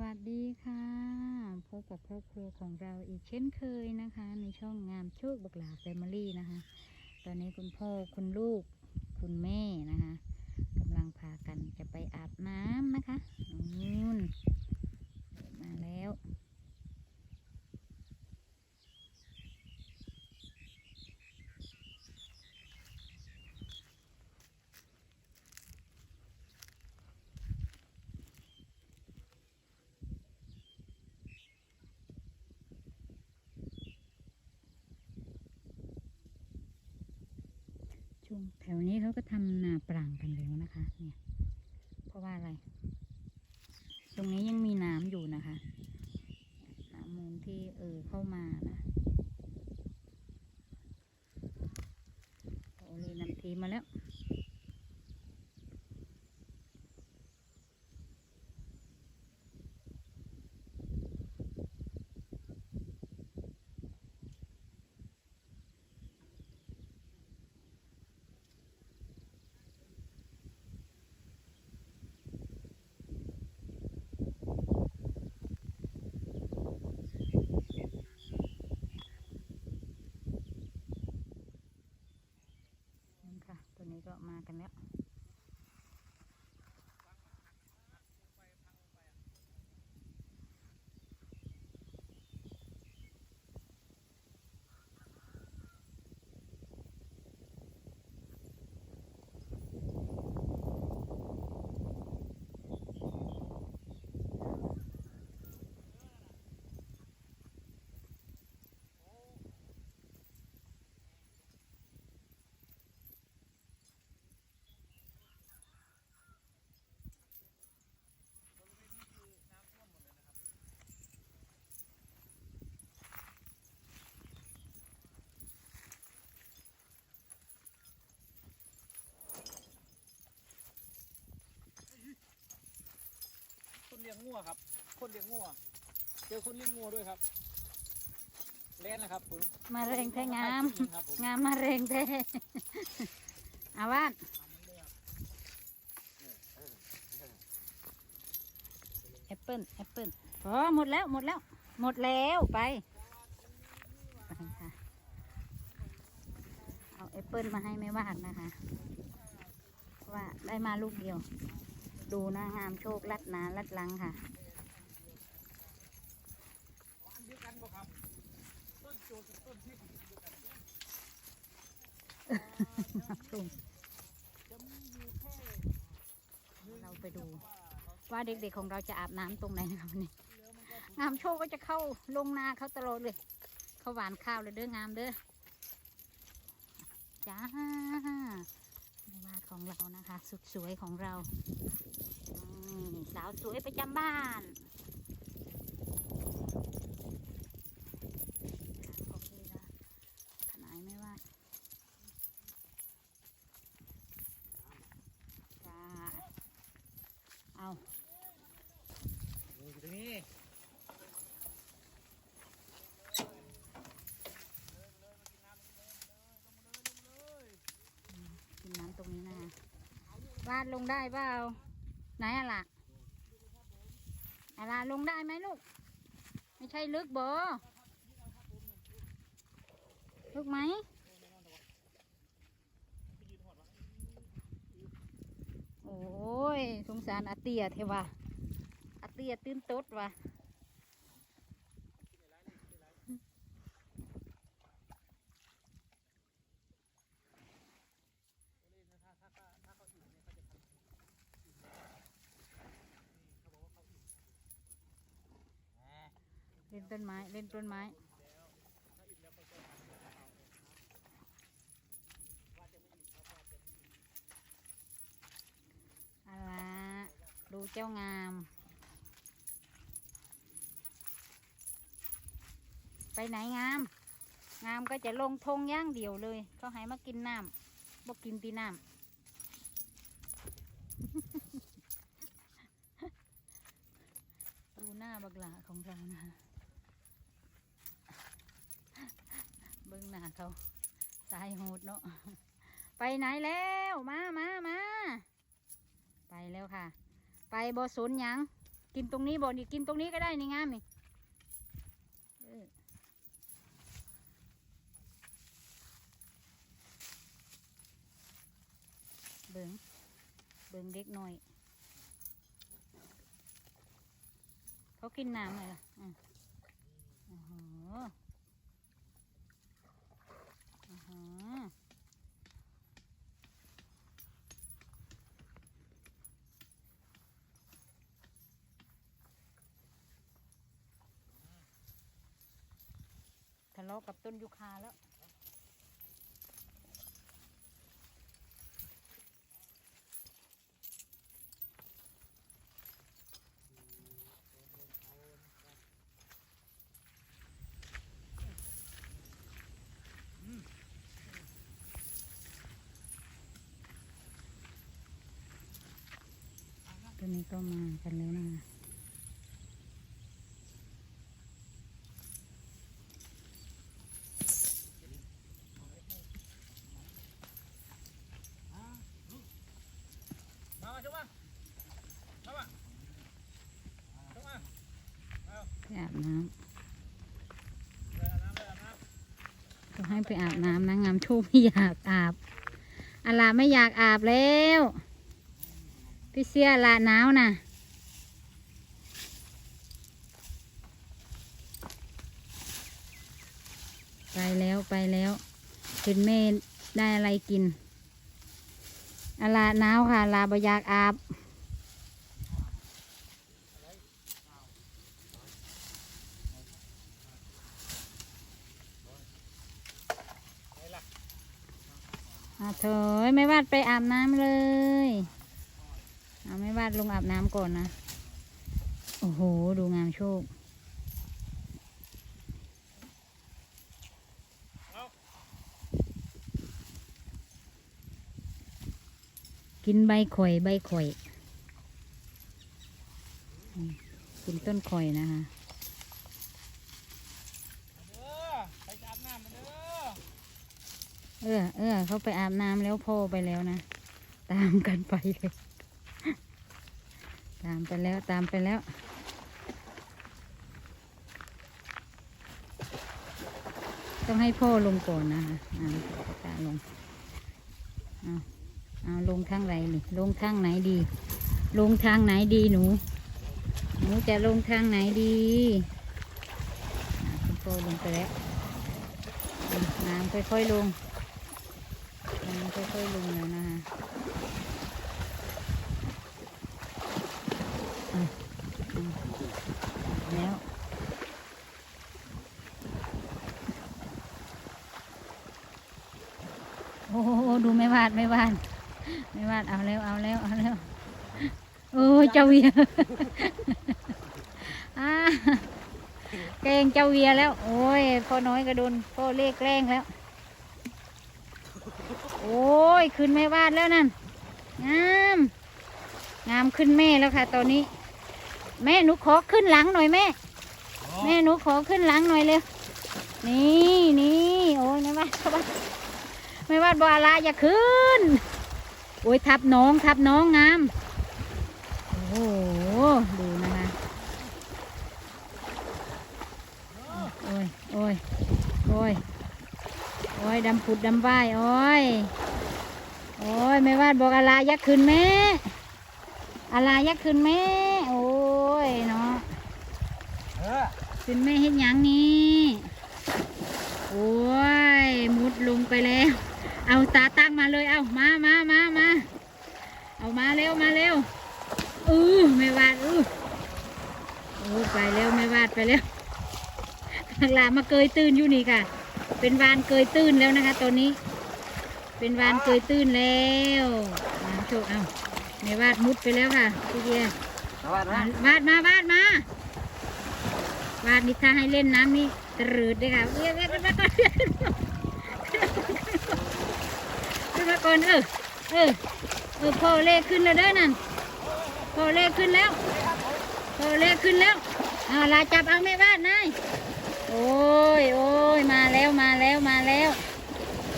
วัสดีค่ะ พบกับครอบครัวของเราอีกเช่นเคยนะคะ ในช่องงามโชคบักหลาแฟมิลี่นะคะ ตอนนี้คุณพ่อคุณลูกคุณแม่นะคะกำลังพากันจะไปอาบน้ำนะคะนู่นมาแล้ว ช่วงแถวนี้เขาก็ทำนาปรังกันแล้วนะคะ เนี่ย เพราะว่าอะไร ตรงนี้ยังมีน้ำอยู่นะคะ น้ำมูลที่เออเข้ามานะโอเลยนำทีมมาแล้ว นั่นค่ะ ตัวนี้ก็มากันแล้ว คน เลี้ยงงัวครับ คนเลี้ยงงัวเจอคนเลี้ยงงัวด้วยครับแล่นนะครับผมมาเร่งแท้งามครับผมงามมาเร่งแท้อาว่านแอปเปิลแอปเปิลอ๋อหมดแล้วหมดแล้ว หมดแล้วไปไปค่ะเอาแอปเปิลมาให้แม่วาดนะคะเพราะว่าได้มาลูกเดียว ดูนะงามโชคลัดนาลัดลังค่ะอันเดียวกันบ่ครับต้นโจกับต้นพริกเราไปดู ว่าเด็กๆของเราจะอาบน้ำตรงไหนนะครับนนี้เลี้ยงามโชคก็จะเข้าลงนาเขาตลอดเลย เขาหวานข้าวเลยเด้องามเด้อจ้า ของเรานะคะ สุดสวยของเราสาวสวยประจำบ้านโอเคนะขนายไม่ว่าจ้าเอา อยู่ตรงนี้ กินน้ำตรงนี้นะคะวา ดลงได้เปล่าไหนอะล่ะอะล่ะลงได้ไหมลูก ไม่ใช่ลึกบ่ลึกไหมโอ้ยสงสารอาเตียเทวะอาเตียตื้นตดว่ะ ต้นไม้ เล่นต้นไม้อาละดูเจ้างาม ไปไหนงาม งามก็จะลงทงย่างเดียวเลย เขาให้มากินน้ำบอกกินตีน้ำดูหน้าบักหลาของเรานะ บิ้งหน้าเขาตายโหดเนาะไปไหนแล้วมามามาไปแล้วค่ะ ไปบสนหยังกินตรงนี้บ่นี่กินตรงนี้ก็ได้นี่งามนี่เบิงเบิงเด็กหน่อย เขากินน้ำเลยล่ะอือโอ้โห ทะเลาะกับต้นยูคาแล้ว ตัวนี้ก็มากันแล้วนะมาช่วยมามามาไปอาบน้ำก็ให้ไปอาบน้ำนะงามชคไม่อยากอาบอาลาไม่อยากอาบแล้ว พี่เสียลาหนาวนะไปแล้วไปแล้วเห็นแม่ได้อะไรกินอาลาหนาวค่ะ ลาบยากอาบำไหนล่ะเถอยไม่วาดไปอาบน้ำเลย เอาไม่วาดลงอาบน้ำก่อนนะ โอ้โห ดูงามโชคกินใบข่อยใบข่อย กินต้นข่อยนะคะเออเอเออเออเขาไปอาบน้ำแล้วพ่อไปแล้วนะ ตามกันไปเลย ตามไปแล้วตามไปแล้ว ต้องให้พ่อลงก่อนนะคะอ่าประกาลงเอาเอาลงทางไหนนี่ลงทางไหนดี ลงทางไหนดีหนู หนูจะลงทางไหนดีคุณพ่อลงไปแล้วน้ำค่อยๆลงน้ำค่อยๆลงแล้วนะคะอะอะแล้ว โอ้โห ดูไม่วาดไม่วาดไม่วาดเอาแล้วเอาแล้วเอาแล้วโอ้ยเจ้าเวียอ่าแกล้งเจ้าเวียแล้ว โอ้ยพ่อน้อยก็โดนพ่อเล่แกล้งแล้ว โอ้ยขึ้นแม่วาดแล้วนั่นงามงามขึ้นแม่แล้วค่ะตอนนี้ แม่หนูขอขึ้นหลังหน่อยแม่ แม่หนูขอขึ้นหลังหน่อยเร็วนี่นี่โอ้ยแม่วาดเข้าไป แม่ว่าบอลาอย่าขึ้น โอ้ยทับน้องทับน้องงาม โอ้โห ดูนะคะโอ้ยโอ้ยโอ้ยโอ้ยดำผุดดำว่ายโอ้ยโอ้ยแม่ว่าบอกอาลาอย่าขึ้นแม่อาลาอย่าขึ้นแม่โอ้ยเนาะขึ้นแม่เห็นยังนี่โอ้ยมุดลงไปแล้ว เอาตาตั้งมาเลยเอามามามามาเอามาเร็วมาเร็วอือไม่วาดอือโอ้ไปเร็วไม่วาดไปเร็วหลานมาเกยตื้นอยู่นี่ค่ะ เป็นวานเกยตื้นแล้วนะคะตอนนี้ เป็นวานเกยตื้นแล้วน้ำโชคเอาไม่วาดมุดไปแล้วค่ะพี่เดียสวัสดีวาดมาวาดมาวาดนิทาให้เล่นน้ำนี่ตรืดเลยค่ะเรียกเรียกขึ้นมาก่อน ขึ้นมาก่อนเออเออเออพอเลขขึ้นแล้วเด้อนั่นพอเลขขึ้นแล้วพอเลขขึ้นแล้วเอาลาจับเอาแม่วาดนายโอ้ยโอ้ยมาแล้วมาแล้วมาแล้ว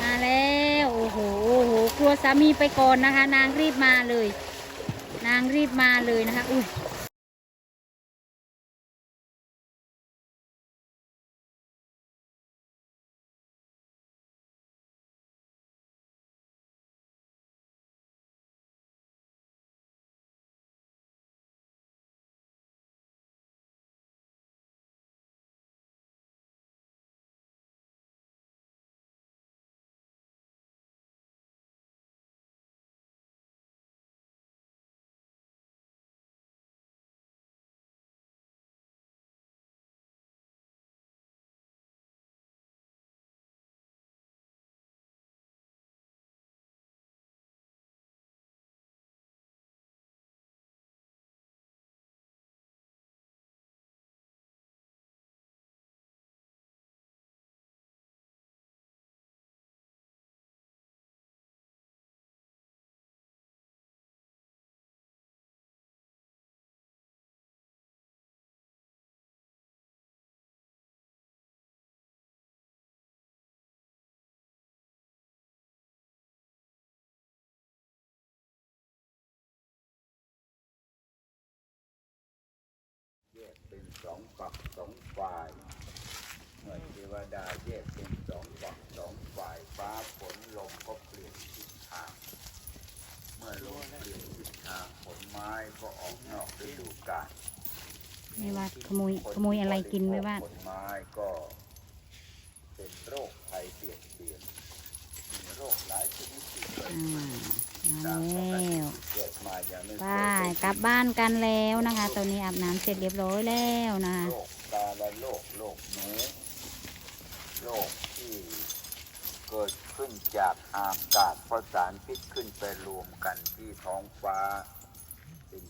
มาแล้วโอ้โหโอ้โหกลัวสามีไปก่อนนะคะ นางรีบมาเลย นางรีบมาเลยนะคะอุ้ย สองฝักสองฝ่ายเมื่อเทวดาแยกเป็นสองฝักสองฝ่ายฟ้าฝนลมก็เปลี่ยนทิศทาง เมื่อลมเปลี่ยนทิศทางผลไม้ก็ออกนอกฤดูกาลไม่ว่าขโมยขโมยอะไรกินไม่ว่าผลไม้ก็เป็นโรคภัยเปลี่ยนเปลี่ยนมีโรคหลายชนิดที่เกิดอ่าตามมาปกแล้ติว ไม่ไปเคยกลับบ้านกันแล้วนะคะ ตอนนี้อาบน้ำเสร็จเรียบร้อยแล้วนะคะโรคกาฬโรคโรคหนูโรคที่เกิดขึ้นจากอากาศเพราะสารพิษขึ้นไปรวมกันที่ท้องฟ้าเป็น